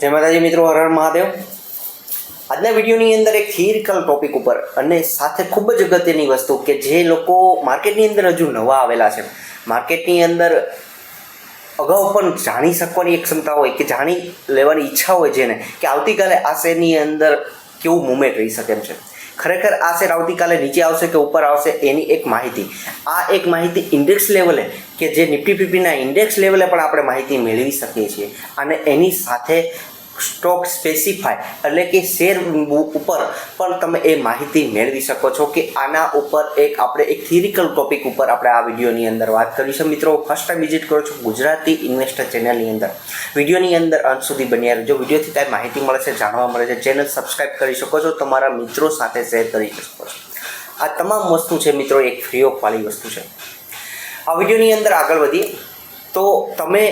જય માતાજી મિત્રો, હર હર મહાદેવ. આજના વિડીયોની અંદર એક થિયરિકલ ટોપિક ઉપર અને સાથે ખૂબ જ અગત્યની વસ્તુ કે જે લોકો માર્કેટની અંદર હજુ નવા આવેલા છે. માર્કેટની અંદર અગાઉ પણ જાણી શકવાની એક ક્ષમતા હોય કે જાણી લેવાની ઈચ્છા હોય જેને, કે આવતીકાલે આ શેરની અંદર કેવું મુમેન્ટ રહી શકે એમ છે. ખરેખર આ શેર આવતીકાલે નીચે આવશે કે ઉપર આવશે એની એક માહિતી. આ એક માહિતી ઇન્ડેક્સ લેવલે કે જે નિફ્ટી ફિફ્ટીના ઇન્ડેક્સ લેવલે પણ આપણે માહિતી મેળવી શકીએ છીએ. અને એની સાથે સ્ટોક સ્પેસિફાય એટલે કે શેર ઉપર પણ તમે એ માહિતી મેળવી શકો છો કે આના ઉપર એક આપણે એક થિયરિકલ ટોપિક ઉપર આપણે આ વિડીયોની અંદર વાત કરીશું મિત્રો ફર્સ્ટ ટાઈમ વિઝિટ કરો છો ગુજરાતી ઇન્વેસ્ટર ચેનલની અંદર. વિડીયોની અંદર અંત સુધી બન્યા રહેજો. વિડીયોથી કાંઈ માહિતી મળે છે, જાણવા મળે છે. ચેનલ સબસ્ક્રાઈબ કરી શકો છો, તમારા મિત્રો સાથે શેર કરી શકો છો. આ તમામ વસ્તુ છે મિત્રો, એક ફ્રી ઓફ વાળી વસ્તુ છે. આ વિડીયોની અંદર આગળ વધીએ. તો તમે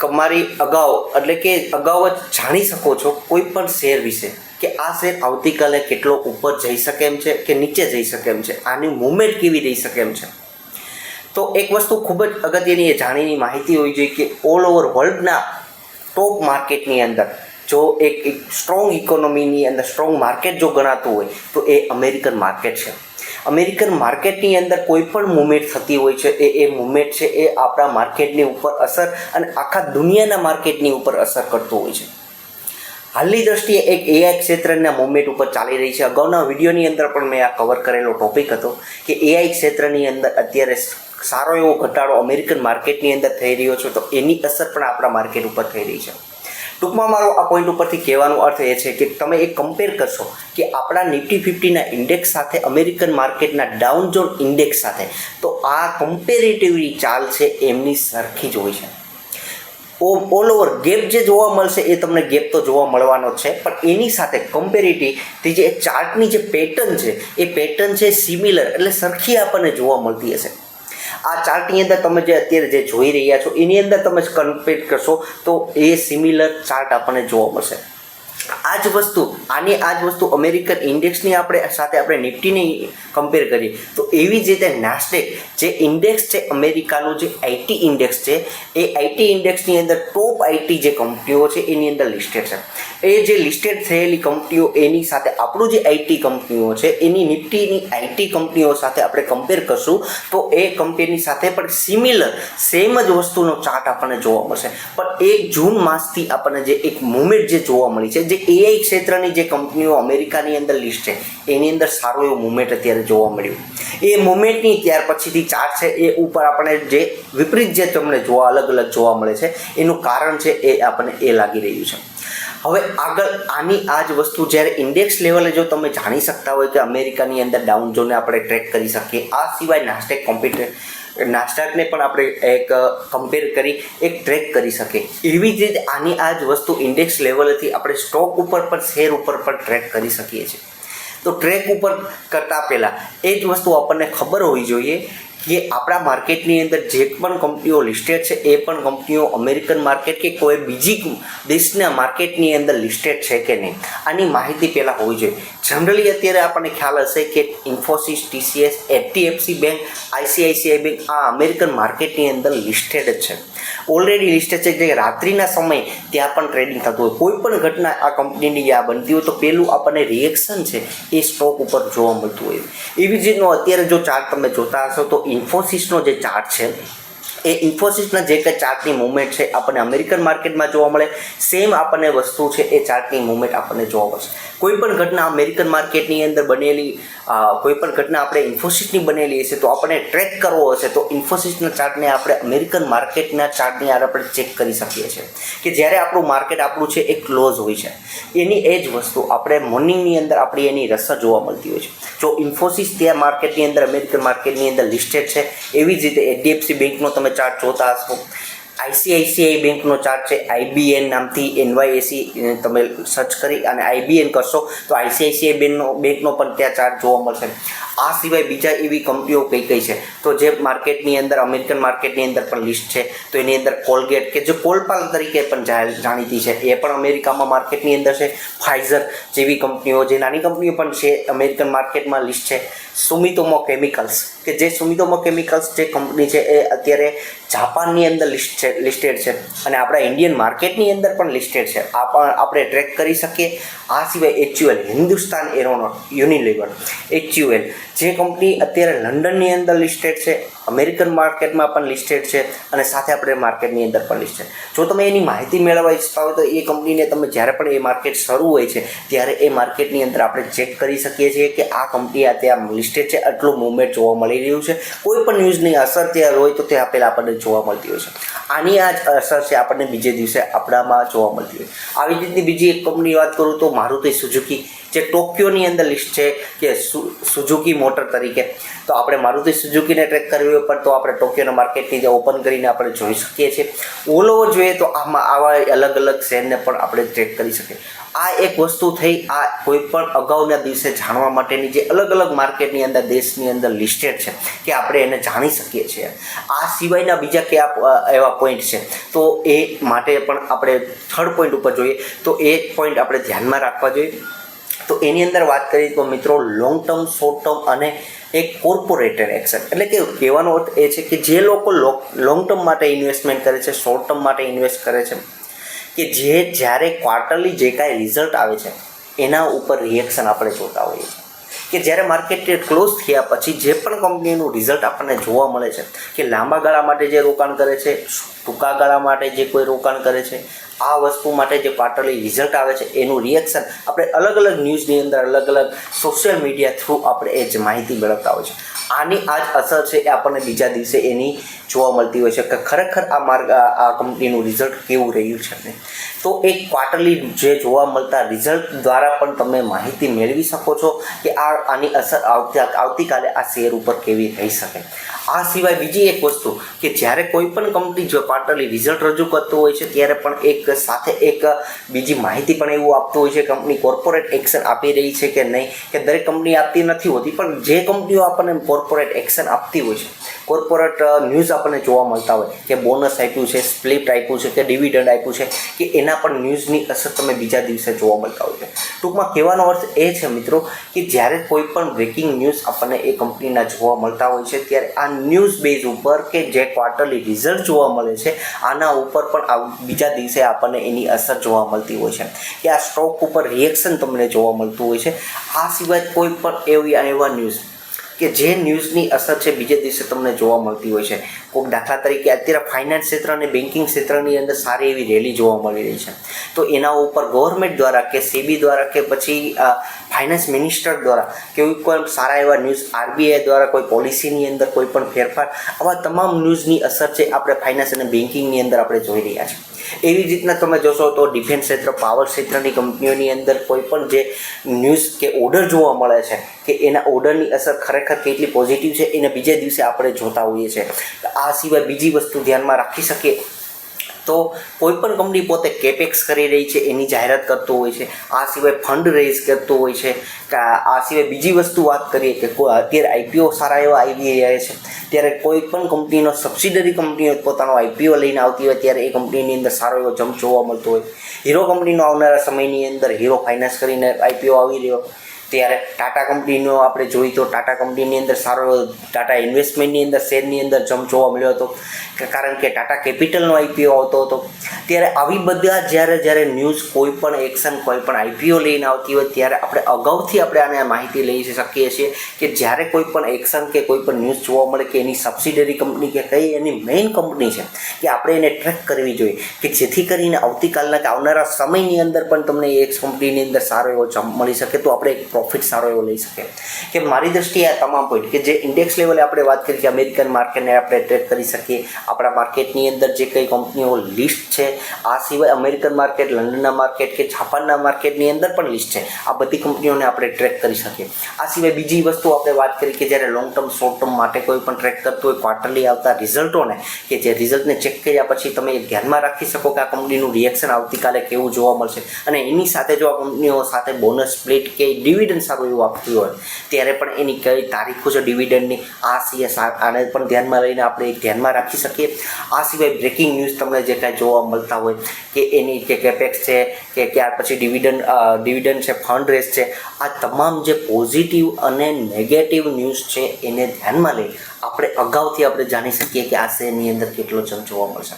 તમારી અગાઉ, એટલે કે અગાઉ જ જાણી શકો છો કોઈ પણ શેર વિશે કે આ શેર આવતીકાલે કેટલો ઉપર જઈ શકે એમ છે કે નીચે જઈ શકે એમ છે, આની મુમેન્ટ કેવી રહી શકે એમ છે. તો એક વસ્તુ ખૂબ જ અગત્યની એ જાણીની માહિતી હોવી જોઈએ કે ઓલ ઓવર વર્લ્ડના ટોપ માર્કેટની અંદર જો એક સ્ટ્રોંગ ઇકોનોમીની અંદર સ્ટ્રોંગ માર્કેટ જો ગણાતું હોય તો એ અમેરિકન માર્કેટ છે. અમેરિકન માર્કેટની અંદર કોઈ પણ મૂવમેન્ટ થતી હોય છે, એ એ મૂવમેન્ટ છે, એ આપણા માર્કેટની ઉપર અસર અને આખા દુનિયાના માર્કેટની ઉપર અસર કરતું હોય છે. હાલની દ્રષ્ટિએ એક એઆઈ ક્ષેત્રના મૂવમેન્ટ ઉપર ચાલી રહી છે. અગાઉના વિડીયોની અંદર પણ મેં આ કવર કરેલો ટોપિક હતો કે એઆઈ ક્ષેત્રની અંદર અત્યારે સારો એવો ઘટાડો અમેરિકન માર્કેટની અંદર થઈ રહ્યો છે, તો એની અસર પણ આપણા માર્કેટ ઉપર થઈ રહી છે. ટૂંકમાં મારો આ પોઈન્ટ ઉપરથી કહેવાનો અર્થ એ છે કે તમે એ કમ્પેર કરશો કે આપણા નિફ્ટી ફિફ્ટીના ઇન્ડેક્સ સાથે અમેરિકન માર્કેટના ડાઉન ઝોન ઇન્ડેક્સ સાથે, તો આ કમ્પેરેટિવલી ચાલ છે એમની સરખી જ હોય છે. ઓલ ઓવર ગેપ જે જોવા મળશે એ તમને ગેપ તો જોવા મળવાનો છે, પણ એની સાથે કમ્પેરેટિવ તે જે ચાર્ટની જે પેટર્ન છે, એ પેટર્ન છે સિમિલર એટલે સરખી આપણને જોવા મળતી હશે. આ ચાર્ટની અંદર તમે જે અત્યારે જે જોઈ રહ્યા છો, એની અંદર તમે કમ્પેર કરશો, તો એ સિમિલર ચાર્ટ આપણને જોવા મળશે. આ જ વસ્તુ, આની આ જ વસ્તુ અમેરિકન ઇન્ડેક્સની આપણે સાથે આપણે નિફ્ટીની કમ્પેર કરીએ. તો એવી જ રીતે નાસ્ટેક જે ઇન્ડેક્સ છે, અમેરિકાનું જે આઈટી ઇન્ડેક્સ છે, એ આઈટી ઇન્ડેક્સની અંદર ટોપ આઈટી જે કંપનીઓ છે, એની અંદર લિસ્ટેડ છે. એ જે લિસ્ટેડ થયેલી કંપનીઓ, એની સાથે આપણું જે આઈટી કંપનીઓ છે, એની નિફ્ટીની આઈટી કંપનીઓ સાથે આપણે કમ્પેર કરશું, તો એ કંપનીની સાથે પણ સિમિલર સેમ જ વસ્તુનો ચાર્ટ આપણને જોવા મળશે. પણ એક જૂન માસથી આપણને જે એક મુવમેન્ટ જે જોવા મળી છે, જે એઆઈ ક્ષેત્રની જે કંપનીઓ અમેરિકાની અંદર લિસ્ટ છે, એની અંદર સારું એવું મુવમેન્ટ અત્યારે જોવા મળ્યું. એ મુવમેન્ટની ત્યાર પછીથી ચાર્ટ છે, એ ઉપર આપણે જે વિપરીત જે તમને જોવા અલગ અલગ જોવા મળે છે, એનું કારણ છે, એ આપણને એ લાગી રહ્યું છે. હવે આગળ આની આ જ વસ્તુ જ્યારે ઇન્ડેક્સ લેવલે જો તમે જાણી શકતા હોય કે અમેરિકાની અંદર ડાઉન જોને આપણે ટ્રેક કરી શકીએ, આ સિવાય નાસ્ટેક કોમ્પ્યુટર નાસ્ટાકને પણ આપણે એક કમ્પેર કરી, એક ટ્રેક કરી શકીએ. એવી જ રીતે આની આ જ વસ્તુ ઇન્ડેક્સ લેવલથી આપણે સ્ટોક ઉપર પણ શેર ઉપર પણ ટ્રેક કરી શકીએ છીએ. તો ટ્રેક ઉપર કરતાં પહેલાં એ જ વસ્તુ આપણને ખબર હોવી જોઈએ કે આપણા માર્કેટની અંદર જે પણ કંપનીઓ લિસ્ટેડ છે, એ પણ કંપનીઓ અમેરિકન માર્કેટ કે કોઈ બીજી દેશના માર્કેટની અંદર લિસ્ટેડ છે કે નહીં? આની માહિતી પહેલાં હોવી જોઈએ. જનરલી અત્યારે આપણને ખ્યાલ હશે કે ઇન્ફોસિસ ટીસીએસ એચડીએફસી બેંક આઈસીઆઈસીઆઈ બેંક આ અમેરિકન માર્કેટની અંદર લિસ્ટેડ છે. ઓલરેડી લિસ્ટેડ છે જે રાત્રિના સમયે ત્યાં પણ ટ્રેડિંગ થતું હોય. કોઈ પણ ઘટના આ કંપનીની આ બનતી હોય તો પહેલું આપણને રિએક્શન છે એ સ્ટોક ઉપર જોવા મળતું હોય. એવી જ રીતનો અત્યારે જો ચાર્ટ તમે જોતા હશો તો ઇન્ફોસિસનો જે ચાર્ટ છે એ ઇન્ફોસિસના જે કંઈ ચાર્ટની મુવમેન્ટ છે, આપણને અમેરિકન માર્કેટમાં જોવા મળે. સેમ આપણને વસ્તુ છે, એ ચાર્ટની મૂવમેન્ટ આપણને જોવા મળશે. કોઈ પણ ઘટના અમેરિકન માર્કેટની અંદર બનેલી કોઈ પણ ઘટના આપણે ઇન્ફોસિસની બનેલી હશે, તો આપણે ટ્રેક કરવો હશે, તો ઇન્ફોસિસના ચાર્ટને આપણે અમેરિકન માર્કેટના ચાર્ટની આર આપણે ચેક કરી શકીએ છીએ. કે જ્યારે આપણું માર્કેટ આપણું છે, એ ક્લોઝ હોય છે. એની એ જ વસ્તુ આપણે મોર્નિંગની અંદર આપણી એની રસા જોવા મળતી હોય છે. જો ઇન્ફોસિસ ત્યાં માર્કેટની અંદર, અમેરિકન માર્કેટની અંદર લિસ્ટેડ છે, એવી જ રીતે એચડીએફસી બેંકનો તમે ચાર્ટ જોતા હશો. આઈસીઆઈસીઆઈ બેંકનો ચાર્ટ છે, આઈબીએન નામથી એનવાયએસી તમે સર્ચ કરી અને આઈબીએન કરશો તો આઈસીઆઈસીઆઈ બેંકનો બેંકનો પણ ત્યાં ચાર્ટ જોવા મળશે. આ સિવાય બીજા એવી કંપનીઓ કઈ કઈ છે? તો જે માર્કેટની અંદર, અમેરિકન માર્કેટની અંદર પણ લિસ્ટ છે. તો એની અંદર કોલગેટ કે જે કોલપાલ તરીકે પણ જાણીતી છે. એ પણ અમેરિકામાં માર્કેટની અંદર છે. ફાઇઝર જેવી કંપનીઓ, જે નાની કંપનીઓ પણ છે, અમેરિકન માર્કેટમાં લિસ્ટ છે. સુમિતોમો કેમિકલ્સ કે જે સુમિતોમો કેમિકલ્સ જે કંપની છે, એ અત્યારે જાપાનની અંદર લિસ્ટ છે. છે લિસ્ટેડ છે. અને આપણા ઇન્ડિયન માર્કેટની અંદર પણ લિસ્ટેડ છે. આ પણ આપણે ટ્રેક કરી શકીએ. આ સિવાય એચયુએલ હિન્દુસ્તાન એરોનોટ યુનિલિવર એચયુએલ જે કંપની અત્યારે લંડનની અંદર લિસ્ટેડ છે, અમેરિકન માર્કેટમાં પણ લિસ્ટેડ છે અને સાથે આપણે માર્કેટની અંદર પણ લિસ્ટેડ જો તમે એની માહિતી મેળવવા ઈચ્છતા હોય તો એ કંપનીને તમે જ્યારે પણ એ માર્કેટ શરૂ હોય છે, ત્યારે એ માર્કેટની અંદર આપણે ચેક કરી શકીએ છીએ કે આ કંપની આ ત્યાં લિસ્ટેડ છે, આટલું મુવમેન્ટ જોવા મળી રહ્યું છે. કોઈ પણ ન્યૂઝની અસર ત્યાં હોય તો તે આપેલા આપણને જોવા મળતી હોય છે. આની આ જ અસર છે આપણને બીજે દિવસે આપણામાં જોવા મળતી હોય. આવી રીતની બીજી એક કંપની વાત કરું તો મારુતિ સુઝુકી, જે ટોક્યોની અંદર લિસ્ટ છે કે સુઝુકી મોટર તરીકે. તો આપણે મારુતિ સુઝુકીને ટ્રેક કરવી હોય પણ તો આપણે ટોક્યોના માર્કેટની જે ઓપન કરીને આપણે જોઈ શકીએ છીએ. ઓલ જોઈએ તો આમાં આવા અલગ અલગ શેરને પણ આપણે ટ્રેક કરી શકીએ. આ એક વસ્તુ થઈ, આ કોઈ પણ અગાઉના દિવસે જાણવા માટેની જે અલગ અલગ માર્કેટની અંદર, દેશની અંદર લિસ્ટેડ છે કે આપણે એને જાણી શકીએ છીએ. આ સિવાયના બીજા કયા એવા પોઈન્ટ છે. તો એ માટે પણ આપણે થર્ડ પોઈન્ટ ઉપર જોઈએ. તો એ પોઈન્ટ આપણે ધ્યાનમાં રાખવા જોઈએ. તો એની અંદર વાત કરીએ તો મિત્રો લોંગ ટર્મ શોર્ટ ટર્મ અને એક કોર્પોરેટેડ એક્શન એટલે કે કહેવાનો અર્થ એ છે કે જે લોકો લોંગ ટર્મ માટે ઇન્વેસ્ટમેન્ટ કરે છે શોર્ટ ટર્મ માટે ઇન્વેસ્ટ કરે છે, કે જે જ્યારે ક્વાર્ટરલી જે કાંઈ રિઝલ્ટ આવે છે, એના ઉપર રિએક્શન આપણે જોતા હોઈએ છીએ. કે જ્યારે માર્કેટ ક્લોઝ થયા પછી જે પણ કંપનીનું રિઝલ્ટ આપણને જોવા મળે છે, કે લાંબા ગાળા માટે જે રોકાણ કરે છે, ટૂંકા ગાળા માટે જે કોઈ રોકાણ કરે છે આ વસ્તુ માટે જે ક્વાર્ટરલી રિઝલ્ટ આવે છે, એનું રિએક્શન આપણે અલગ અલગ ન્યૂઝની અંદર, અલગ અલગ સોશિયલ મીડિયા થ્રુ આપણે એ જ માહિતી મેળવતા હોય છે આની આ જ અસર છે એ આપણને બીજા દિવસે એની જોવા મળતી હોય છે કે ખરેખર આ માર્ગ, આ કંપનીનું રિઝલ્ટ કેવું રહ્યું છે ને? તો એ ક્વાર્ટરલી જે જોવા મળતા રિઝલ્ટ દ્વારા પણ તમે માહિતી મેળવી શકો છો કે આ, આની અસર આવતી, આવતીકાલે આ શેર ઉપર કેવી રહી શકે. આ સિવાય બીજી એક વસ્તુ કે જ્યારે કોઈ પણ કંપની જો ક્વાર્ટરલી રિઝલ્ટ રજૂ કરતું હોય છે, ત્યારે પણ એક સાથે એક બીજી માહિતી પણ એવું આપતું હોય છે કંપની કોર્પોરેટ એક્શન આપી રહી છે કે નહીં, કે દરેક કંપની આપતી નથી હોતી, પણ જે કંપનીઓ આપણને કોર્પોરેટ એક્શન આપતી હોય છે કોર્પોરેટ ન્યૂઝ આપણને જોવા મળતા હોય કે બોનસ આપ્યું છે સ્પ્લિટ આપ્યું છે, કે ડિવિડન્ડ આપ્યું છે, કે એના પણ ન્યૂઝની અસર તમે બીજા દિવસે જોવા મળતા હોય છે. ટૂંકમાં કહેવાનો અર્થ એ છે મિત્રો કે જ્યારે કોઈ પણ બ્રેકિંગ ન્યૂઝ આપણને એ કંપનીના જોવા મળતા હોય છે, ત્યારે આ ન્યૂઝ બેઝ ઉપર કે જે ક્વાર્ટરલી રિઝલ્ટ જોવા મળે છે, આના ઉપર પણ બીજા દિવસે આપણને એની અસર જોવા મળતી હોય છે. કે આ સ્ટોક ઉપર રિએક્શન તમને જોવા મળતું હોય છે. આ સિવાય કોઈ પણ એવી એવા ન્યૂઝ કે જે ન્યૂઝની અસર છે બીજે દિવસે તમને જોવા મળતી હોય છે. કોઈક દાખલા તરીકે અત્યારે ફાઇનાન્સ ક્ષેત્ર અને બેન્કિંગ ક્ષેત્રની અંદર સારી એવી રેલી જોવા મળી રહી છે. તો એના ઉપર ગવર્મેન્ટ દ્વારા કે સેબી દ્વારા કે પછી ફાઇનાન્સ મિનિસ્ટર દ્વારા કે કોઈ સારા એવા ન્યૂઝ, આરબીઆઈ દ્વારા કોઈ પોલિસીની અંદર કોઈ પણ ફેરફાર, આવા તમામ ન્યૂઝની અસર છે આપણે ફાઇનાન્સ અને બેન્કિંગની અંદર આપણે જોઈ રહ્યા છીએ. એવી રીતના તમે જોશો તો ડિફેન્સ ક્ષેત્ર, પાવર ક્ષેત્રની કંપનીઓની અંદર કોઈ પણ જે ન્યૂઝ કે ઓર્ડર જોવા મળે છે કે એના ઓર્ડરની અસર ખરેખર કેટલી પોઝિટિવ છે, એને બીજા દિવસે આપણે જોતા હોઈએ છીએ. આ સિવાય બીજી વસ્તુ ધ્યાનમાં રાખી શકીએ તો કોઈ પણ કંપની પોતે કેપેક્સ કરી રહી છે, એની જાહેરાત કરતો હોય છે. આ સિવાય ફંડ રેઝ કરતો હોય છે. કે આ સિવાય બીજી વસ્તુ વાત કરીએ કે અત્યારે આઈપીઓ સારા એવા આવી રહ્યા છે. ત્યારે કોઈ પણ કંપનીનો સબસિડરી કંપનીઓ પોતાનો આઈપીઓ લઈને આવતી હોય, ત્યારે એ કંપનીની અંદર સારો એવો જમ્પ જોવા મળતો હોય. હીરો કંપનીનો આવનારા સમયની અંદર હીરો ફાઇનાન્સ કરીને આઈપીઓ આવી રહ્યો. ત્યારે ટાટા કંપનીનો આપણે જોઈ તો ટાટા કંપનીની અંદર સારો ટાટા ઇન્વેસ્ટમેન્ટની અંદર શેરની અંદર જમ જોવા મળ્યો હતો. કારણ કે ટાટા કેપિટલનો આઈપીઓ આવતો હતો. ત્યારે આવી બધા જ્યારે જ્યારે ન્યૂઝ કોઈ પણ એક્શન કોઈ પણ આઈપીઓ લઈને આવતી હોય, ત્યારે આપણે અગાઉથી આપણે આને માહિતી લઈ શકીએ છીએ કે જ્યારે કોઈ પણ એક્શન કે કોઈ પણ ન્યૂઝ જોવા મળે કે એની સબસિડરી કંપની કે કઈ એની મેઇન કંપની છે, કે આપણે એને ટ્રેક કરવી જોઈએ. કે જેથી કરીને આવતીકાલના કે આવનારા સમયની અંદર પણ તમને એ કંપનીની અંદર સારો એવો જમ મળી શકે તો આપણે એક પ્રોફિટ સારો એવો લઈ શકે. કે મારી દ્રષ્ટિએ આ તમામ પોઈન્ટ કે જે ઇન્ડેક્સ લેવલે આપણે વાત કરી કે અમેરિકન માર્કેટને આપણે ટ્રેક કરી શકીએ, આપણા માર્કેટની અંદર જે કઈ કંપનીઓ લિસ્ટ છે, આ સિવાય અમેરિકન માર્કેટ લંડનના માર્કેટ કે જાપાનના માર્કેટની અંદર પણ લિસ્ટ છે. આ બધી કંપનીઓને આપણે ટ્રેક કરી શકીએ. આ સિવાય બીજી વસ્તુ આપણે વાત કરી કે જ્યારે લોંગ ટર્મ શોર્ટ ટર્મ માટે કોઈ પણ ટ્રેક કરતું હોય ક્વાર્ટરલી આવતા રિઝલ્ટોને કે જે રિઝલ્ટને ચેક કર્યા પછી તમે ધ્યાનમાં રાખી શકો કે આ કંપનીનું રિએક્શન આવતીકાલે કેવું જોવા મળશે. અને એની સાથે જો આ કંપનીઓ સાથે બોનસ સ્પ્લિટ કે ડિવિડન્ડ સારું એવું આપતું હોય. ત્યારે પણ એની કઈ તારીખો છે ડિવિડન્ડની આ સિવાય આને પણ ધ્યાનમાં લઈને આપણે ધ્યાનમાં રાખી શકીએ. આ સિવાય બ્રેકિંગ ન્યૂઝ તમને જે કાંઈ જોવા મળતા હોય કે એની કે કેપેક્સ છે, કે ત્યાર પછી ડિવિડન્ડ ડિવિડન્ડ છે ફંડ રેસ છે, આ તમામ જે પોઝિટિવ અને નેગેટિવ ન્યૂઝ છે એને ધ્યાનમાં લઈ આપણે અગાઉથી આપણે જાણી શકીએ કે આ શેરની અંદર કેટલો જમ જોવા મળશે.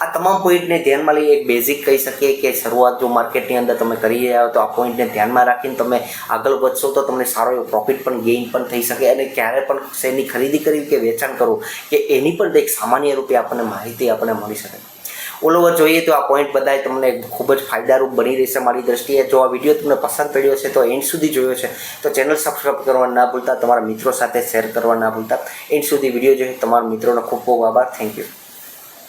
આ તમામ પોઈન્ટને ધ્યાનમાં લઈ એક બેઝિક કહી શકીએ કે શરૂઆત જો માર્કેટની અંદર તમે કરી રહ્યા હો તો આ પોઈન્ટને ધ્યાનમાં રાખીને તમે આગળ વધશો તો તમને સારો એવો પ્રોફિટ પણ ગેઇન પણ થઈ શકે અને ક્યારે પણ શેરની ખરીદી કરવી કે વેચાણ કરવું કે એની પણ એક સામાન્ય રૂપે આપણને માહિતી આપણને મળી શકે. ઓલ ઓવર જોઈએ તો આ પોઈન્ટ બધાય તમને ખૂબ જ ફાયદારૂપ બની રહેશે મારી દ્રષ્ટિએ. જો આ વીડિયો તમને પસંદ પડ્યો છે તો એન્ડ સુધી જોયો છે તો ચેનલ સબસ્ક્રાઈબ કરવા ના ભૂલતા, તમારા મિત્રો સાથે શેર કરવા ના ભૂલતા. એન્ડ સુધી વીડિયો જોઈએ તમારા મિત્રોનો ખૂબ ખૂબ આભાર. Thank you